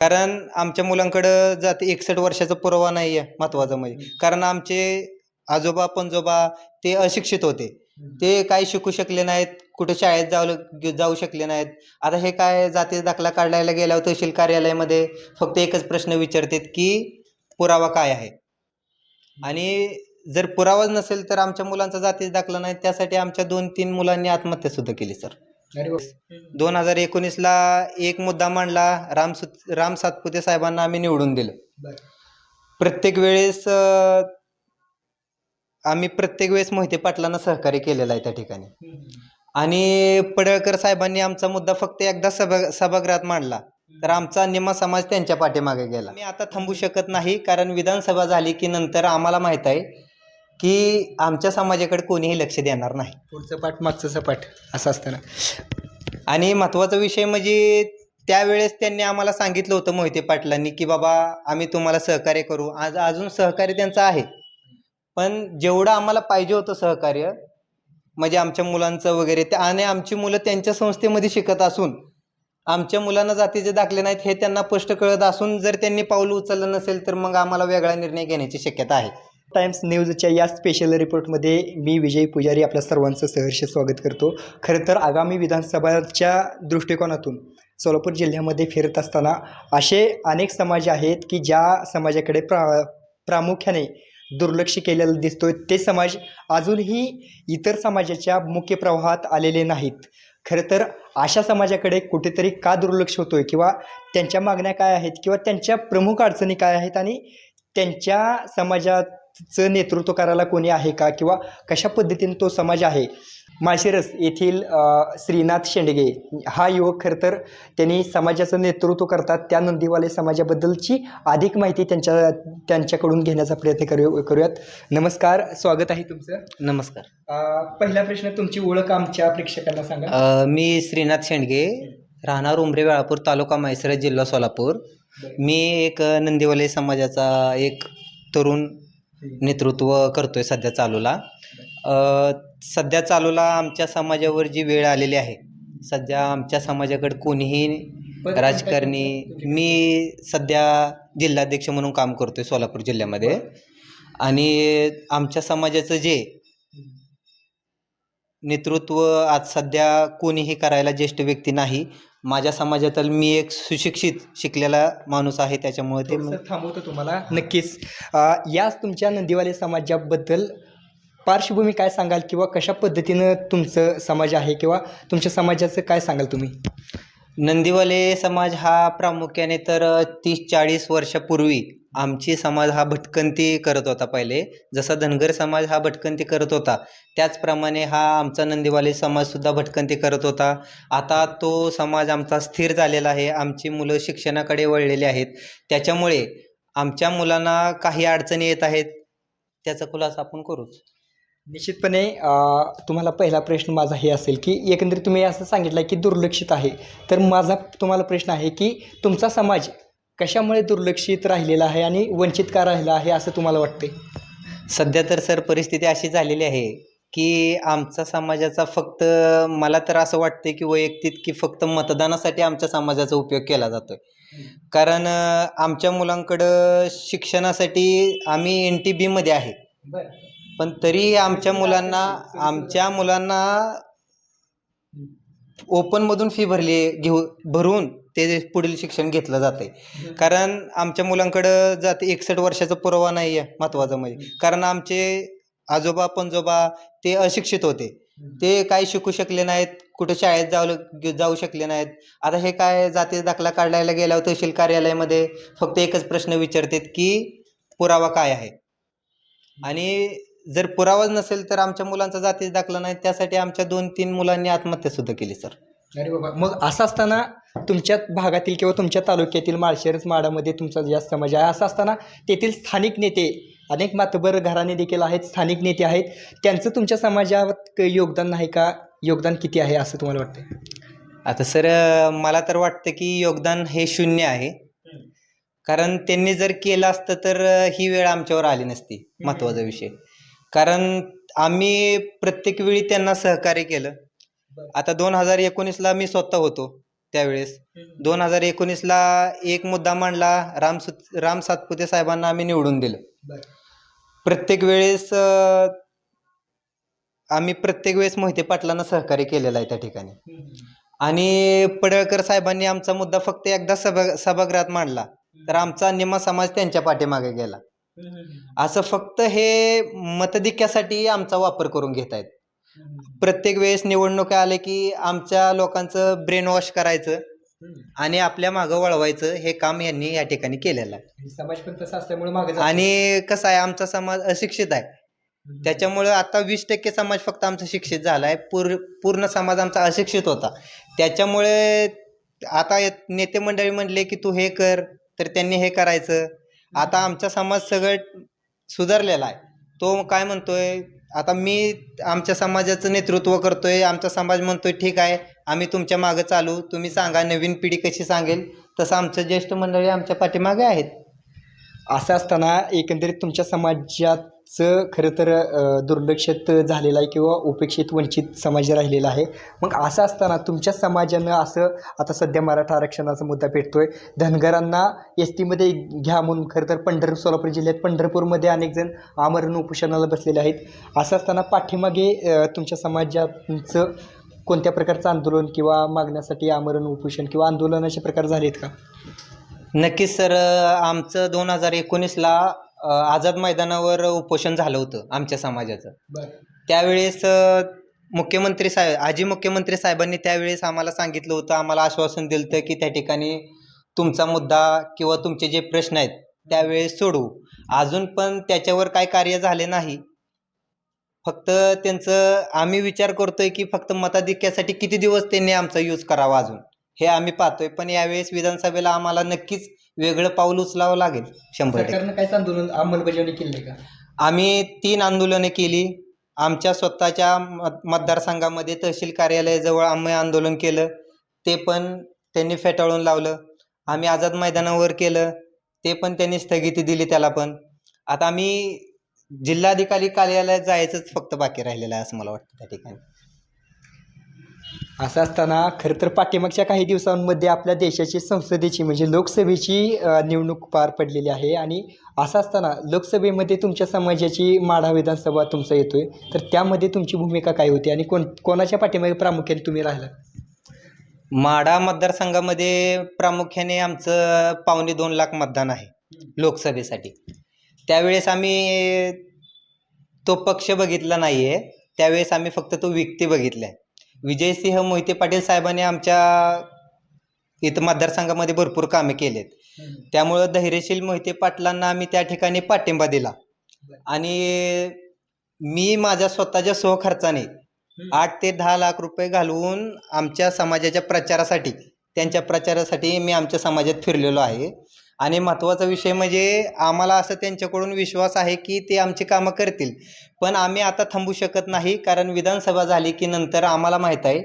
कारण आमच्या मुलांकडं जाते एकसष्ट वर्षाचा पुरावा नाही आहे महत्त्वाचं म्हणजे कारण आमचे आजोबा पणजोबा ते अशिक्षित होते. ते काही शिकू शकले नाहीत कुठे शाळेत जाऊ जाऊ शकले नाहीत. आता हे काय जातीचा दाखला काढायला गेल्यावर तहसील कार्यालयामध्ये फक्त एकच प्रश्न विचारतात की पुरावा काय आहे? आणि जर पुरावाच नसेल तर आमच्या मुलांचा जातीचा दाखला नाही त्यासाठी आमच्या दोन तीन मुलांनी आत्महत्या सुद्धा केली सर. दोन हजार एकोणीसला एक मुद्दा मांडला राम सुत राम सातपुते साहेबांना आम्ही निवडून दिलं. प्रत्येक वेळेस आम्ही प्रत्येक वेळेस मोहिते पाटलांना सहकार्य केलेलं आहे त्या ठिकाणी. आणि पडळकर साहेबांनी आमचा मुद्दा फक्त एकदा सभा सभागृहात मांडला. तर आमचा निम्मा समाज त्यांच्या पाठीमागे गेला. मी आता थांबू शकत नाही कारण विधानसभा झाली की नंतर आम्हाला माहीत आहे की आमच्या समाजाकडे कोणीही लक्ष देणार नाही. पुढचं पाठ मागचं सपाट असं असतं ना आणि महत्त्वाचा विषय म्हणजे त्यावेळेस त्यांनी आम्हाला सांगितलं होतं मोहिते पाटलांनी की बाबा आम्ही तुम्हाला सहकार्य करू. आज अजून सहकार्य त्यांचं आहे. पण जेवढं आम्हाला पाहिजे होतं सहकार्य म्हणजे आमच्या मुलांचं वगैरे ते आणि आमची मुलं त्यांच्या संस्थेमध्ये शिकत असून आमच्या मुलांना जातीचे दाखले नाहीत हे त्यांना स्पष्ट कळत असून जर त्यांनी पाऊल उचललं नसेल तर मग आम्हाला वेगळा निर्णय घेण्याची शक्यता आहे. टाइम्स न्यूजच्या या स्पेशल रिपोर्टमध्ये मी विजय पुजारी आपल्या सर्वांचं सहर्ष स्वागत करतो. खरं तर आगामी विधानसभाच्या दृष्टिकोनातून सोलापूर जिल्ह्यामध्ये फिरत असताना असे अनेक समाज आहेत की ज्या समाजाकडे प्रा प्रामुख्याने दुर्लक्ष केलेलं दिसतोय ते समाज अजूनही इतर समाजाच्या मुख्य प्रवाहात आलेले नाहीत. खरं तर अशा समाजाकडे कुठेतरी का दुर्लक्ष होतोय किंवा त्यांच्या मागण्या काय आहेत किंवा त्यांच्या प्रमुख अडचणी काय आहेत आणि त्यांच्या समाजात समाजाचं नेतृत्व करायला कोणी आहे का? किंवा कशा पद्धतीने तो समाज आहे? माळशिरस येथील श्रीनाथ शेंडगे हा युवक खरं तर त्यांनी समाजाचं नेतृत्व करतात. त्या नंदीवाले समाजाबद्दलची अधिक माहिती त्यांच्या त्यांच्याकडून घेण्याचा प्रयत्न करू करूयात. नमस्कार स्वागत आहे तुमचं. नमस्कार. पहिला प्रश्न तुमची ओळख आमच्या प्रेक्षकांना सांगा. मी श्रीनाथ शेंडगे राहणार उमरे वेळापूर तालुका म्हैसरा जिल्हा सोलापूर. मी एक नंदीवाले समाजाचा एक तरुण नेतृत्व करतोय सध्या चालूला. सध्या चालूला आमच्या समाजावर जी वेळ आलेली आहे सध्या आमच्या समाजाकडे कोणीही राजकारणी मी सध्या जिल्हाध्यक्ष म्हणून काम करतोय सोलापूर जिल्ह्यामध्ये. आणि आमच्या समाजाचं जे नेतृत्व आज सध्या कोणीही करायला ज्येष्ठ व्यक्ती नाही माझ्या समाजातील मी एक सुशिक्षित शिकलेला माणूस आहे त्याच्यामुळे ते थांबवतो तुम्हाला नक्कीच. अ, याच तुमच्या नंदीवाले समाजाबद्दल पार्श्वभूमी काय सांगाल किंवा कशा पद्धतीनं तुमचं समाज आहे किंवा तुमच्या समाजाचं काय सांगाल तुम्ही? नंदीवाले समाज हा प्रामुख्याने तर तीस चाळीस वर्षापूर्वी आमची समाज हा भटकंती करत होता पहिले. जसा धनगर समाज हा भटकंती करत होता त्याचप्रमाणे हा आमचा नंदीवाले समाजसुद्धा भटकंती करत होता. आता तो समाज आमचा स्थिर झालेला आहे आमची मुलं शिक्षणाकडे वळलेली आहेत. त्याच्यामुळे आमच्या मुलांना काही अडचणी येत आहेत त्याचा खुलासा आपण करूच. निश्चितपणे तुम्हाला पहिला प्रश्न माझा हे असेल की एकंदरीत तुम्ही असं सांगितलं की दुर्लक्षित आहे. तर माझा तुम्हाला प्रश्न आहे की तुमचा समाज कशामुळे दुर्लक्षित राहिलेला आहे आणि वंचित का राहिला आहे असं तुम्हाला वाटते सध्या तर सर परिस्थिती अशी झालेली आहे की आमचा समाजाचा फक्त मला तर असं वाटतं की वैयक्तिक की फक्त मतदानासाठी आमच्या समाजाचा उपयोग केला जातोय. कारण आमच्या मुलांकडं शिक्षणासाठी आम्ही एन टी बीमध्ये आहे. पण तरी आमच्या मुलांना आमच्या मुलांना ओपनमधून फी भरली घेऊ भरून ते पुढील शिक्षण घेतलं जाते कारण आमच्या मुलांकडं जाते एकसष्ट वर्षाचा पुरावा नाही आहे महत्त्वाचं म्हणजे. कारण आमचे आजोबा पणजोबा ते अशिक्षित होते. ते काही शिकू शकले नाहीत कुठं शाळेत जाऊ जाऊ शकले नाहीत. आता हे काय जातीचा दाखला काढायला गेल्यावर तहसील कार्यालयामध्ये फक्त एकच प्रश्न विचारतात की पुरावा काय आहे? आणि जर पुरावाच नसेल तर आमच्या मुलांचा जातीचा दाखला नाही. त्यासाठी आमच्या दोन तीन मुलांनी आत्महत्या सुद्धा केली सर. अरे बाबा. मग असं असताना तुमच्या भागातील किंवा तुमच्या तालुक्यातील माळशेरस माडामध्ये तुमचा जास्त समाज आहे असं असताना तेथील स्थानिक नेते अनेक मातबर घराणे देखील आहेत स्थानिक नेते आहेत. त्यांचं तुमच्या समाजात क- योगदान नाही का? योगदान किती आहे असं तुम्हाला वाटतं आता सर मला तर वाटतं की योगदान हे शून्य आहे. कारण त्यांनी जर केलं असतं तर ही वेळ आमच्यावर आली नसती महत्त्वाचा विषय. कारण आम्ही प्रत्येक वेळी त्यांना सहकार्य केलं. आता दोन हजार एकोणीसला मी स्वतः होतो त्यावेळेस. दोन हजार एकोणीसला एक मुद्दा मांडला राम राम सातपुते साहेबांना आम्ही निवडून दिलं. प्रत्येक वेळेस आम्ही प्रत्येक वेळेस मोहिते पाटलांना सहकार्य केलेलं आहे त्या ठिकाणी. आणि पडळकर साहेबांनी आमचा मुद्दा फक्त एकदा सभा सभागृहात मांडला. तर आमचा निम्मा समाज त्यांच्या पाठीमागे गेला. असं फक्त हे मतधिक्यासाठी आमचा वापर करून घेत आहेत. प्रत्येक वेळेस निवडणुका आले की आमच्या लोकांचं ब्रेन वॉश करायचं आणि आपल्या मागं वळवायचं हे काम यांनी या ठिकाणी केलेलं आहे. समाज पण तसा असल्यामुळे मागे. आणि कसं आहे आमचा समाज अशिक्षित आहे. त्याच्यामुळं आता वीस टक्के समाज फक्त आमचा शिक्षित झाला आहे. पूर पूर्ण समाज आमचा अशिक्षित होता. त्याच्यामुळे आता नेते मंडळी म्हणले की तू हे कर तर त्यांनी हे करायचं. आता आमचा समाज सगळं सुधारलेला आहे. तो काय म्हणतोय आता मी आमच्या समाजाचं नेतृत्व करतोय आमचा समाज म्हणतोय ठीक आहे आम्ही तुमच्या मागं चालू तुम्ही सांगा नवीन पिढी कशी सांगेल? तसं आमचं ज्येष्ठ मंडळी आमच्या पाठीमागे आहेत. असं असताना एकंदरीत तुमच्या समाजात चं खरं तर दुर्लक्षित झालेलं आहे किंवा उपेक्षित वंचित समाज राहिलेला आहे. मग असं असताना तुमच्या समाजानं असं आता सध्या मराठा आरक्षणाचा मुद्दा पेटतोय. धनगरांना एस टीमध्ये घ्या म्हणून खरं तर पंढर सोलापूर जिल्ह्यात पंढरपूरमध्ये अनेक जण आमरण उपोषणाला बसलेले आहेत. असं असताना पाठीमागे तुमच्या समाजाचं कोणत्या प्रकारचं आंदोलन किंवा मागण्यासाठी आमरण उपोषण किंवा आंदोलनाचे प्रकार झालेत का? नक्कीच सर. आमचं दोन हजार एकोणीसला आझाद मैदानावर उपोषण झालं होतं आमच्या समाजाचं. त्यावेळेस अ, मुख्यमंत्री साहेब आजी मुख्यमंत्री साहेबांनी त्यावेळेस आम्हाला सांगितलं होतं आम्हाला आश्वासन दिलं होतं की त्या ठिकाणी तुमचा मुद्दा किंवा तुमचे जे प्रश्न आहेत त्यावेळेस सोडवू. अजून पण त्याच्यावर काय कार्य झाले नाही. फक्त त्यांचं आम्ही विचार करतोय की फक्त मताधिक्यासाठी किती दिवस त्यांनी आमचा यूज करावा अजून हे आम्ही पाहतोय. पण यावेळेस विधानसभेला आम्हाला नक्कीच वेगळं पाऊल उचलावं लागेल शंभर टक्के. सरकारनं काहीच आंदोलन अंमलबजावणी केली का? आम्ही तीन आंदोलने केली. आमच्या स्वतःच्या मत मतदारसंघामध्ये तहसील कार्यालयाजवळ आम्ही आंदोलन केलं. ते पण त्यांनी फेटाळून लावलं. आम्ही आझाद मैदानावर केलं. ते पण त्यांनी स्थगिती दिली त्याला पण. आता आम्ही जिल्हाधिकारी कार्यालयात जायचंच फक्त बाकी राहिलेलं आहे असं मला वाटतं त्या ठिकाणी. असं असताना खरं तर पाठीमागच्या काही दिवसांमध्ये आपल्या देशाची संसदेची म्हणजे लोकसभेची निवडणूक पार पडलेली आहे. आणि असं असताना लोकसभेमध्ये तुमच्या समाजाची माढा विधानसभा तुमचा येतोय. तर त्यामध्ये तुमची भूमिका काय होती आणि कोण कोणाच्या पाठीमागे प्रामुख्याने तुम्ही राहिला? माढा मतदारसंघामध्ये प्रामुख्याने आमचं पावणे दोन लाख मतदान आहे लोकसभेसाठी. त्यावेळेस आम्ही तो पक्ष बघितला नाही आहे त्यावेळेस आम्ही फक्त तो व्यक्ती बघितला आहे विजयसिंह मोहिते पाटील साहेबांनी आमच्या इथं मतदारसंघामध्ये भरपूर कामे केलेत. त्यामुळं धैर्यशील मोहिते पाटलांना आम्ही त्या ठिकाणी पाठिंबा दिला. आणि मी माझ्या स्वतःच्या स्वखर्चाने आठ ते दहा लाख रुपये घालवून आमच्या समाजाच्या प्रचारासाठी त्यांच्या प्रचारासाठी मी आमच्या समाजात फिरलेलो आहे. आणि महत्त्वाचा विषय म्हणजे आम्हाला असं त्यांच्याकडून विश्वास आहे की ते आमची कामं करतील. पण आम्ही आता थांबू शकत नाही कारण विधानसभा झाली की नंतर आम्हाला माहीत आहे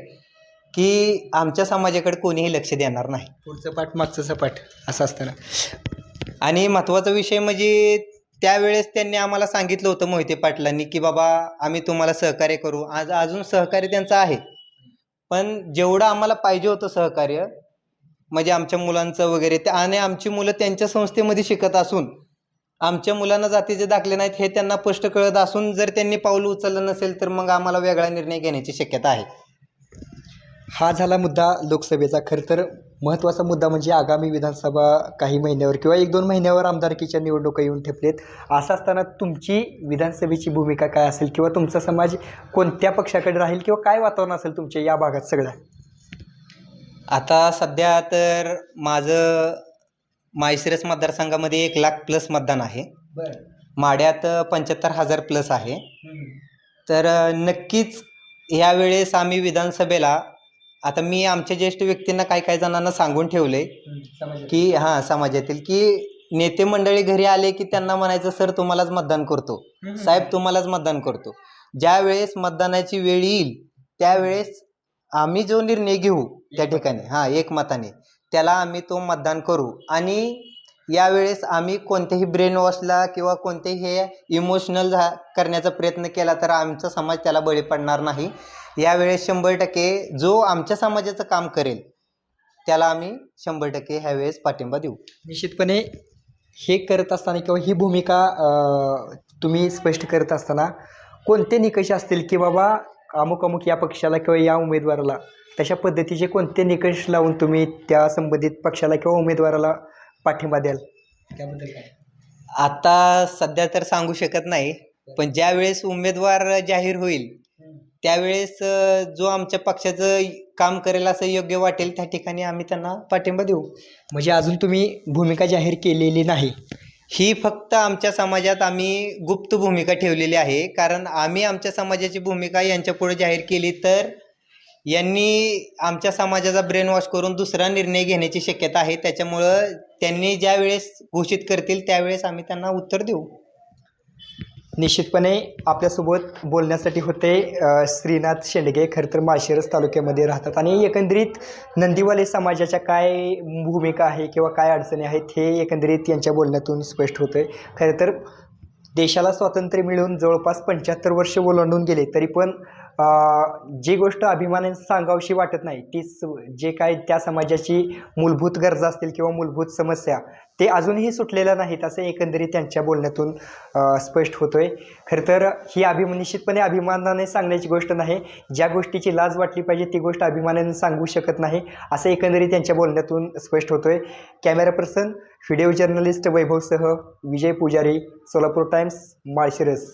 की आमच्या समाजाकडे कोणीही लक्ष देणार नाही. पुढचं पाठ मागचं सपाट असं असताना. आणि महत्त्वाचा विषय म्हणजे त्यावेळेस त्यांनी आम्हाला सांगितलं होतं मोहिते पाटलांनी की बाबा आम्ही तुम्हाला सहकार्य करू. आज अजून सहकार्य त्यांचं आहे. पण जेवढं आम्हाला पाहिजे होतं सहकार्य म्हणजे आमच्या मुलांचं वगैरे ते आणि आमची मुलं त्यांच्या संस्थेमध्ये शिकत असून आमच्या मुलांना जातीचे दाखले नाहीत हे त्यांना स्पष्ट कळत असून जर त्यांनी पाऊल उचललं नसेल तर मग आम्हाला वेगळा निर्णय घेण्याची शक्यता आहे. हा झाला मुद्दा लोकसभेचा. खरं तर महत्त्वाचा मुद्दा म्हणजे आगामी विधानसभा काही महिन्यावर किंवा एक दोन महिन्यावर आमदारकीच्या निवडणुका येऊन ठेपलेत. असं असताना तुमची विधानसभेची भूमिका काय असेल किंवा तुमचा समाज कोणत्या पक्षाकडे राहील किंवा काय वातावरण असेल तुमच्या या भागात सगळ्या? आता सध्या तर माझं माळशिरस मतदारसंघामध्ये एक लाख प्लस मतदान आहे. बरं. माड्यात पंच्याहत्तर हजार प्लस आहे. तर नक्कीच यावेळेस आम्ही विधानसभेला आता मी आमच्या ज्येष्ठ व्यक्तींना काही काही जणांना सांगून ठेवले की हां समाजातील की नेते मंडळी घरी आले की त्यांना म्हणायचं सर तुम्हालाच मतदान करतो. साहेब तुम्हालाच मतदान करतो. ज्या वेळेस मतदानाची वेळ येईल त्यावेळेस आम्ही जो निर्णय घेऊ त्या ठिकाणी. हां एकमताने. त्याला आम्ही तो मतदान करू. आणि यावेळेस आम्ही कोणत्याही ब्रेन वॉशला किंवा कोणतेही हे इमोशनल झा करण्याचा प्रयत्न केला तर आमचा समाज त्याला बळी पडणार नाही. यावेळेस शंभर टक्के जो आमच्या समाजाचं काम करेल त्याला आम्ही शंभर टक्के ह्यावेळेस पाठिंबा देऊ. निश्चितपणे हे करत असताना किंवा ही भूमिका तुम्ही स्पष्ट करत असताना कोणते निकष असतील की बाबा अमुक अमुक या पक्षाला किंवा या उमेदवाराला तशा पद्धतीचे कोणते निकष लावून तुम्ही त्या संबंधित पक्षाला किंवा उमेदवाराला पाठिंबा द्याल? त्याबद्दल काय? आता सध्या तर सांगू शकत नाही पण ज्या वेळेस उमेदवार जाहीर होईल त्यावेळेस जो आमच्या पक्षाचं काम करेल असं योग्य वाटेल त्या ठिकाणी आम्ही त्यांना पाठिंबा देऊ. म्हणजे अजून तुम्ही भूमिका जाहीर केलेली नाही. ही फक्त आमच्या समाजात आम्ही गुप्त भूमिका ठेवलेली आहे. कारण आम्ही आमच्या समाजाची भूमिका यांच्या पुढे जाहीर केली तर यांनी आमच्या समाजाचा ब्रेन वॉश करून दुसरा निर्णय घेण्याची शक्यता आहे. त्याच्यामुळं त्यांनी ज्या वेळेस घोषित करतील त्यावेळेस आम्ही त्यांना उत्तर देऊ. निश्चितपणे आपल्यासोबत बोलण्यासाठी होते श्रीनाथ शेंडगे. खरं तर माळशिरस तालुक्यामध्ये राहतात. आणि एकंदरीत नंदीवाले समाजाच्या काय भूमिका आहे किंवा काय अडचणी आहेत हे एकंदरीत यांच्या बोलण्यातून स्पष्ट होतं आहे खरं तर देशाला स्वातंत्र्य मिळून जवळपास पंच्याहत्तर वर्ष ओलांडून गेले तरी पण जी गोष्ट अभिमानाने सांगावशी वाटत नाही तीच जे काय त्या समाजाची मूलभूत गरजा असतील किंवा मूलभूत समस्या ते अजूनही सुटलेल्या नाहीत असं एकंदरीत त्यांच्या बोलण्यातून स्पष्ट स्पष्ट होतोय. खरं तर ही अभिम निश्चितपणे अभिमानाने सांगण्याची गोष्ट नाही. ज्या गोष्टीची लाज वाटली पाहिजे ती गोष्ट अभिमानाने सांगू शकत नाही असं एकंदरीत त्यांच्या बोलण्यातून स्पष्ट होतोय. कॅमेरा पर्सन व्हिडिओ जर्नलिस्ट वैभवसह विजय पुजारी सोलापूर टाइम्स माळशिरस.